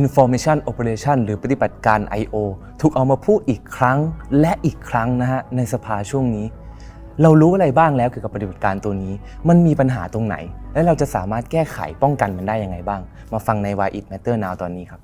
Information Operation หรือปฏิบัติการ I.O. ถูกเอามาพูดอีกครั้งและอีกครั้งนะฮะในสภาช่วงนี้ เรารู้อะไรบ้างแล้วเกี่ยวกับปฏิบัติการตัวนี้ มันมีปัญหาตรงไหน และเราจะสามารถแก้ไขป้องกันมันได้ยังไงบ้าง มาฟังใน Why It Matter Now ตอนนี้ครับ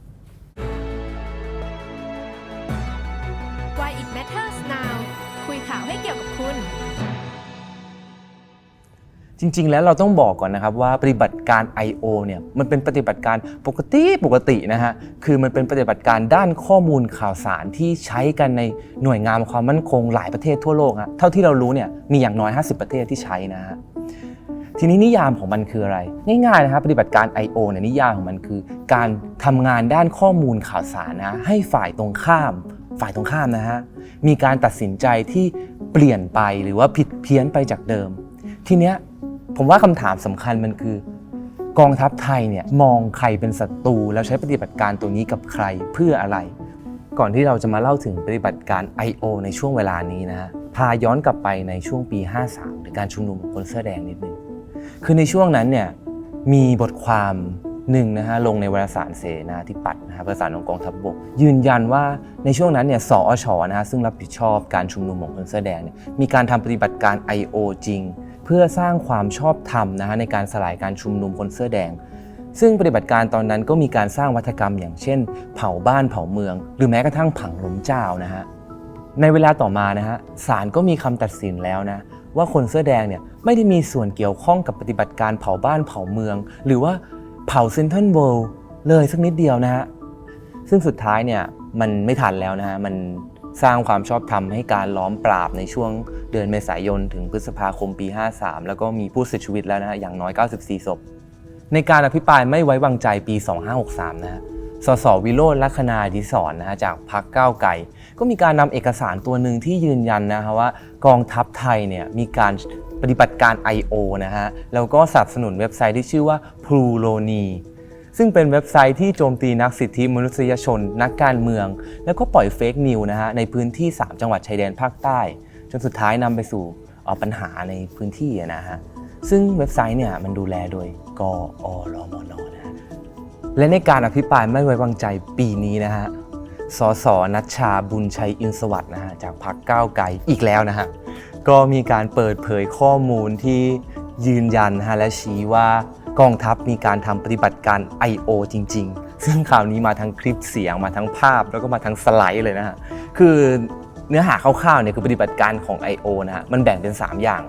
จริง ๆ แล้วเราต้องบอกก่อนนะครับว่าปฏิบัติการ I.O. เนี่ยมันเป็นปฏิบัติการปกติปกตินะฮะคือมันเป็นปฏิบัติการด้านข้อมูลข่าวสารที่ใช้กันในหน่วยงานความมั่นคงหลายประเทศทั่วโลกฮะเท่าที่เรารู้เนี่ยมีอย่างน้อย 50 ประเทศที่ใช้นะฮะทีนี้นิยามของมันคืออะไร ง่ายๆนะครับปฏิบัติการ I.O. เนี่ยนิยามของมันคือ การทำงานด้านข้อมูลข่าวสารนะให้ฝ่ายตรงข้าม ฝ่ายตรงข้ามนะฮะมีการตัดสินใจที่เปลี่ยนไปหรือว่าผิดเพี้ยนไปจากเดิม ทีเนี้ย ผมว่าคำถามสำคัญมันคือ กองทัพไทยเนี่ยมองใครเป็นศัตรูแล้วใช้ปฏิบัติการตัวนี้กับใครเพื่ออะไร ก่อนที่เราจะมาเล่าถึงปฏิบัติการ I.O. ในช่วงเวลานี้นะฮะพาย้อนกลับไปในช่วงปี 53หรือการชุมนุมของคนเสื้อแดงนิดนึงคือในช่วงนั้นเนี่ยมีบทความหนึ่งนะฮะลงในวารสารเสนาธิปัตย์นะฮะวารสารของกองทัพบก ยืนยันว่าในช่วงนั้นเนี่ยสอชนะฮะซึ่งรับผิดชอบการชุมนุมของคนเสื้อแดงเนี่ยมีการทำปฏิบัติการ I.O. จริง พื่อสร้างความชอบธรรมนะฮะในการสลายการชุมนุมคนเสื้อแดง ซึ่งปฏิบัติการตอนนั้นก็มีการสร้างวัฒกรรม อย่างเช่น เผาบ้านเผาเมือง หรือแม้กระทั่งผังล้มเจ้านะฮะในเวลาต่อมานะฮะศาลก็มีคำตัดสินแล้วนะว่าคนเสื้อแดงเนี่ยไม่ได้มีส่วนเกี่ยวข้องกับปฏิบัติการเผาบ้านเผาเมือง หรือว่าเผาเซนทรัลเวิลด์เลยสักนิดเดียวนะฮะซึ่งสุดท้ายเนี่ยมันไม่ทันแล้วนะฮะมัน สร้างความชอบธรรมให้การล้อมปราบในช่วงเดือนเมษายน ถึงพฤษภาคมปี 53 แล้วก็มีผู้เสียชีวิตแล้วนะฮะอย่างน้อย 94 ศพ ในการอภิปรายไม่ไว้วางใจปี 2563 นะฮะสสวิโรจน์ลัคนาดิศรนะฮะจากพรรคก้าวไกลก็มีการนำเอกสารตัวหนึ่งที่ยืนยันนะฮะว่ากองทัพไทยเนี่ยมีการปฏิบัติการ I.O. นะฮะแล้วก็สนับสนุนเว็บไซต์ที่ชื่อว่า p r u l o n i ซึ่งเป็นเว็บไซต์ที่โจมตีนักสิทธิมนุษยชน นักการเมือง แล้วก็ปล่อยเฟกนิวนะฮะในพื้นที่ 3 จังหวัดชายแดนภาคใต้ จนสุดท้ายนำไปสู่ปัญหาในพื้นที่นะฮะซึ่งเว็บไซต์เนี่ยมันดูแลโดยกอรมนนะและในการอภิปรายไม่ไว้วางใจปีนี้นะฮะสสนัชชาบุญชัยอินสวัสด์นะฮะจากพรรคก้าวไกลอีกแล้วนะฮะก็มีการเปิดเผยข้อมูลที่ยืนยันนะฮะและชี้ว่า กองทัพมีการทำปฏิบัติการ I.O. จริง ๆ ซึ่งข่าวนี้มาทั้งคลิปเสียงมาทั้งภาพแล้วก็มาทั้งสไลด์เลยนะฮะ คือเนื้อหาคร่าวๆเนี่ยคือปฏิบัติการของ I.O. นะฮะ มันแบ่งเป็น 3 อย่าง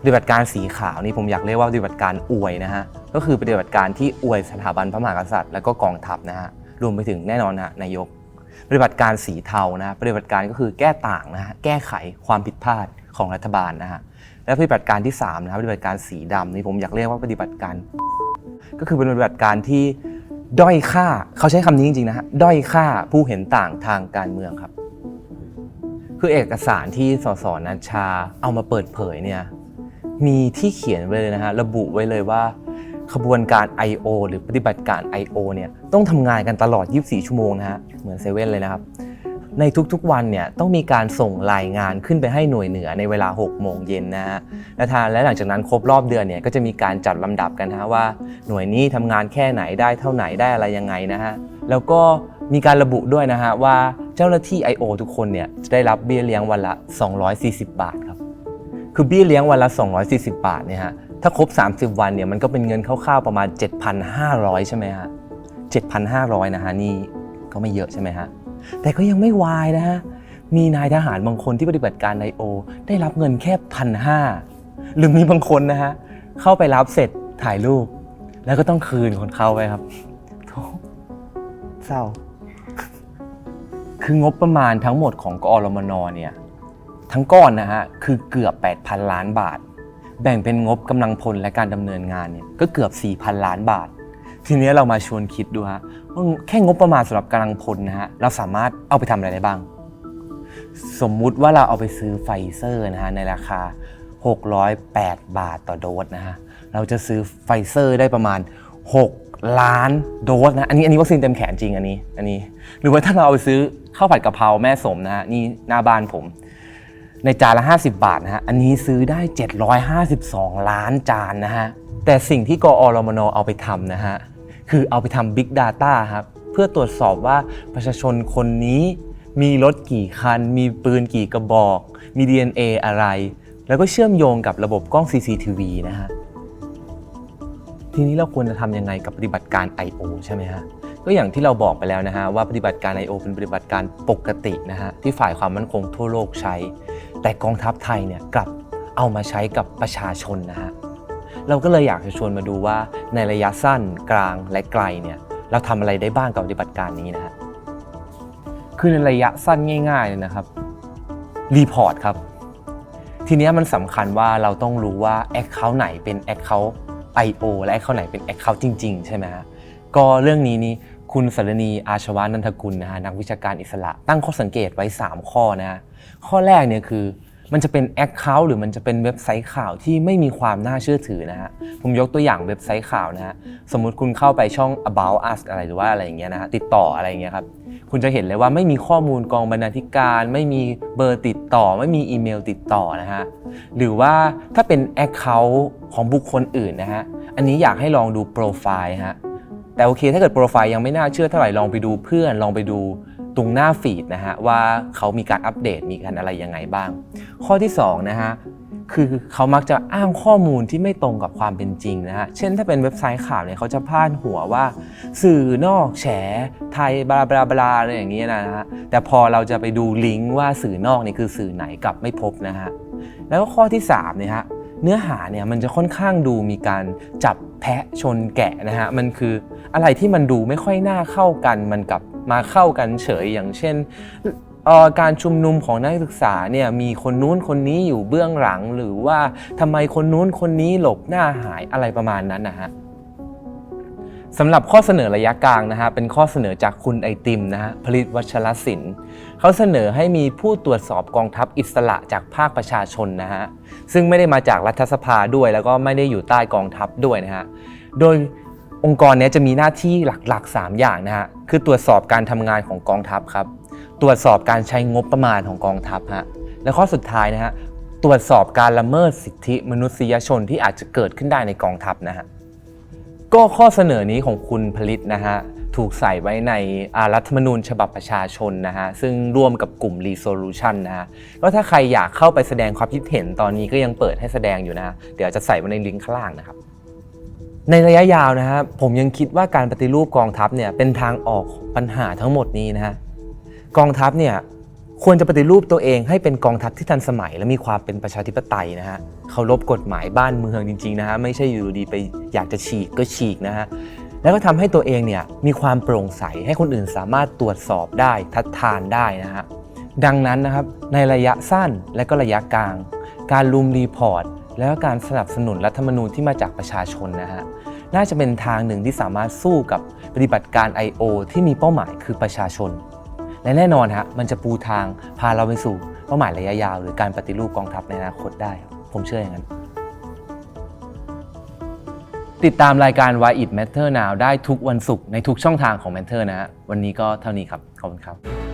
ปฏิบัติการสีขาวนี่ผมอยากเรียกว่าปฏิบัติการอวยนะฮะ ก็คือปฏิบัติการที่อวยสถาบันพระมหากษัตริย์และก็กองทัพนะฮะ รวมไปถึงแน่นอนนะฮะนายก ปฏิบัติการสีเทานะ ปฏิบัติการก็คือแก้ต่างนะฮะ แก้ไขความผิดพลาดของรัฐบาลนะฮะ และปฏิบัติการที่3นะครับปฏิบัติการสีดำนี่ผมอยากเรียกว่าปฏิบัติการ ก็คือเป็นปฏิบัติการที่ด้อยค่าเขาใช้คำนี้จริงๆนะฮะด้อยค่าผู้เห็นต่างทางการเมืองครับ คือเอกสารที่สสนัชชาเอามาเปิดเผยเนี่ยมีที่เขียนไว้เลยนะฮะระบุไว้เลยว่าขบวนการ I.O. หรือปฏิบัติการ I.O. เนี่ยต้องทำงานกันตลอด 24 ชั่วโมงนะฮะ เหมือนเซเว่นเลยนะครับ ในทุกๆวันเนี่ยต้องมีการส่งรายงานขึ้นไปให้หน่วยเหนือในเวลา 6 โมงเย็นนะฮะและทางและหลังจากนั้นครบรอบเดือนเนี่ยก็จะมีการจัดลำดับกันนะฮะว่า หน่วยนี้ทำงานแค่ไหนได้เท่าไหนได้อะไรยังไงนะฮะแล้วก็มีการระบุด้วยนะฮะว่าเจ้าหน้าที่ I.O. ทุกคนเนี่ยจะได้รับเบี้ยเลี้ยงวันละ 240 บาทครับคือเบี้ยเลี้ยงวันละ 240 บาทเนี่ยฮะถ้าครบ 30 วันเนี่ยมันก็เป็นเงินคร่าวๆประมาณ 7,500 ใช่ไหมฮะ7,500 นะฮะนี่ก็ไม่เยอะใช่ไหมฮะ แต่ก็ยังไม่วายนะฮะ มีนายทหารบางคนที่ปฏิบัติการในโอ ได้รับเงินแค่พันห้าหรือมีบางคนนะฮะ เข้าไปรับเสร็จถ่ายรูป แล้วก็ต้องคืนคนเข้าไปครับโถเศร้า คืองบประมาณทั้งหมดของกอรมนเนี่ยทั้งก้อนนะฮะคือเกือบ 8,000 ล้านบาท แบ่งเป็นงบกำลังพลและการดำเนินงานเนี่ยก็เกือบ 4,000 ล้านบาท ทีนี้เรามาชวนคิดดูฮะว่าแค่งบประมาณสำหรับกำลังพลนะฮะเราสามารถเอาไปทำอะไรได้บ้าง สมมุติว่าเราเอาไปซื้อไฟเซอร์นะฮะในราคา 608 บาทต่อโดสนะฮะเราจะซื้อไฟเซอร์ได้ประมาณ 6 ล้านโดสนะอันนี้อันนี้วัคซีนเต็มแขนจริงอันนี้อันนี้ หรือว่าถ้าเราเอาไปซื้อข้าวผัดกะเพราแม่สมนะฮะนี่หน้าบ้านผม ในจานละ 50 บาทนะฮะอันนี้ซื้อได้ 752 ล้านจานนะฮะแต่สิ่งที่กอรมนเอาไปทำนะฮะ คือเอาไปทำ Big Data ครับเพื่อตรวจสอบว่าประชาชนคนนี้ มีรถกี่คัน มีปืนกี่กระบอก มี DNA อะไร แล้วก็เชื่อมโยงกับระบบกล้อง CCTV นะฮะทีนี้เราควรจะทำยังไงกับปฏิบัติการ I.O. ใช่ไหมฮะก็อย่างที่เราบอกไปแล้วนะฮะว่าปฏิบัติการ I.O. เป็นปฏิบัติการปกตินะฮะที่ฝ่ายความมั่นคงทั่วโลกใช้ แต่กองทัพไทยเนี่ยกลับเอามาใช้กับประชาชนนะฮะ เราก็เลยอยากจะชวนมาดูว่าในระยะสั้นกลางและไกลเนี่ยเราทำอะไรได้บ้างกับปฏิบัติการนี้นะฮะคือในระยะสั้นง่ายๆเลยนะครับรีพอร์ตครับ ทีนี้มันสำคัญว่าเราต้องรู้ว่า Account ไหนเป็น Account I.O. และ Account ไหนเป็น Account จริง ๆ ใช่ไหมฮะก็เรื่องนี้นี่คุณสรณีอาชวานันทกุลนะฮะนักวิชาการอิสระ ตั้งข้อสังเกตไว้ 3 ข้อนะฮะข้อแรกเนี่ยคือ มันจะเป็น Account หรือมันจะเป็นเว็บไซต์ข่าวที่ไม่มีความน่าเชื่อถือนะฮะ ผมยกตัวอย่างเว็บไซต์ข่าวนะฮะ สมมุติคุณเข้าไปช่อง about us อะไรหรือว่าอะไรอย่างเงี้ยนะฮะ ติดต่ออะไรอย่างเงี้ยครับ คุณจะเห็นเลยว่าไม่มีข้อมูลกองบรรณาธิการ ไม่มีเบอร์ติดต่อ ไม่มีอีเมลติดต่อนะฮะ หรือว่าถ้าเป็น Account ของบุคคลอื่นนะฮะ อันนี้อยากให้ลองดูโปรไฟล์ฮะ แต่โอเคถ้าเกิดโปรไฟล์ยังไม่น่าเชื่อเท่าไหร่ลองไปดูเพื่อนลองไปดู ตรงหน้าฟีดนะฮะว่าเขามีการอัปเดตมีการอะไรยังไงบ้าง ข้อที่2นะฮะคือเขามักจะอ้างข้อมูลที่ไม่ตรงกับความเป็นจริงนะฮะ เช่นถ้าเป็นเว็บไซต์ข่าวเนี่ยเขาจะพาดหัวว่า สื่อนอกแฉไทยบลาบลาบลาอะไรอย่างเงี้ยนะฮะ แต่พอเราจะไปดูลิงก์ว่าสื่อนอกนี่คือสื่อไหนกลับไม่พบนะฮะ แล้วก็ข้อที่3เนี่ยฮะเนื้อหาเนี่ยมันจะค่อนข้างดูมีการจับแพะชนแกะนะฮะ มันคืออะไรที่มันดูไม่ค่อยน่าเข้ากันมันกับ มาเข้ากันเฉยอย่างเช่นการชุมนุมของนักศึกษาเนี่ยมีคนนู้นคนนี้อยู่เบื้องหลัง หรือว่าทำไมคนนู้นคนนี้หลบหน้าหายอะไรประมาณนั้นนะฮะสำหรับข้อเสนอระยะกลางนะฮะเป็นข้อเสนอจากคุณไอติมนะฮะผลิตวัชรศิลป์เขาเสนอให้มีผู้ตรวจสอบกองทัพอิสระจากภาคประชาชนนะฮะซึ่งไม่ได้มาจากรัฐสภาด้วยแล้วก็ไม่ได้อยู่ใต้กองทัพด้วยนะฮะโดย องค์กรนี้จะมีหน้าที่หลักๆ 3 อย่างนะฮะคือตรวจสอบการทำงานของกองทัพครับ ตรวจสอบการใช้งบประมาณของกองทัพฮะและข้อสุดท้ายนะฮะตรวจสอบการละเมิดสิทธิมนุษยชนที่อาจจะเกิดขึ้นได้ในกองทัพนะฮะก็ข้อเสนอนี้ของคุณผลิตนะฮะถูกใส่ไว้ในรัฐธรรมนูญฉบับประชาชนนะฮะซึ่งร่วมกับกลุ่ม Resolution นะฮะก็ถ้าใครอยากเข้าไปแสดงความคิดเห็นตอนนี้ก็ยังเปิดให้แสดงอยู่นะะเดี๋ยวจะใส่ไว้ในลิงก์ข้างล่างนะครับ ในระยะยาวนะฮะผมยังคิดว่าการปฏิรูปกองทัพเนี่ยเป็นทางออกปัญหาทั้งหมดนี้นะฮะกองทัพเนี่ยควรจะปฏิรูปตัวเองให้เป็นกองทัพที่ทันสมัย และมีความเป็นประชาธิปไตยนะฮะเคารพกฎหมายบ้านเมืองจริงๆนะฮะไม่ใช่อยู่ดีไปอยากจะฉีกก็ฉีกนะฮะแล้วก็ทำให้ตัวเองเนี่ยมีความโปร่งใสให้คนอื่นสามารถตรวจสอบได้ทัดทานได้นะฮะดังนั้นนะครับในระยะสั้นและก็ระยะกลาง การรุมรีพอร์ต แล้วการสนับสนุนรัฐธรรมนูญที่มาจากประชาชนนะฮะน่าจะเป็นทางหนึ่งที่สามารถสู้กับปฏิบัติการ I.O. ที่มีเป้าหมายคือประชาชน และแน่นอนฮะมันจะปูทางพาเราไปสู่เป้าหมายระยะยาว หรือการปฏิรูปกองทัพในอนาคตได้ ผมเชื่ออย่างนั้น ติดตามรายการ Why It Matter Now ได้ทุกวันศุกร์ในทุกช่องทางของ Matter นะฮะวันนี้ก็เท่านี้ครับ ขอบคุณครับ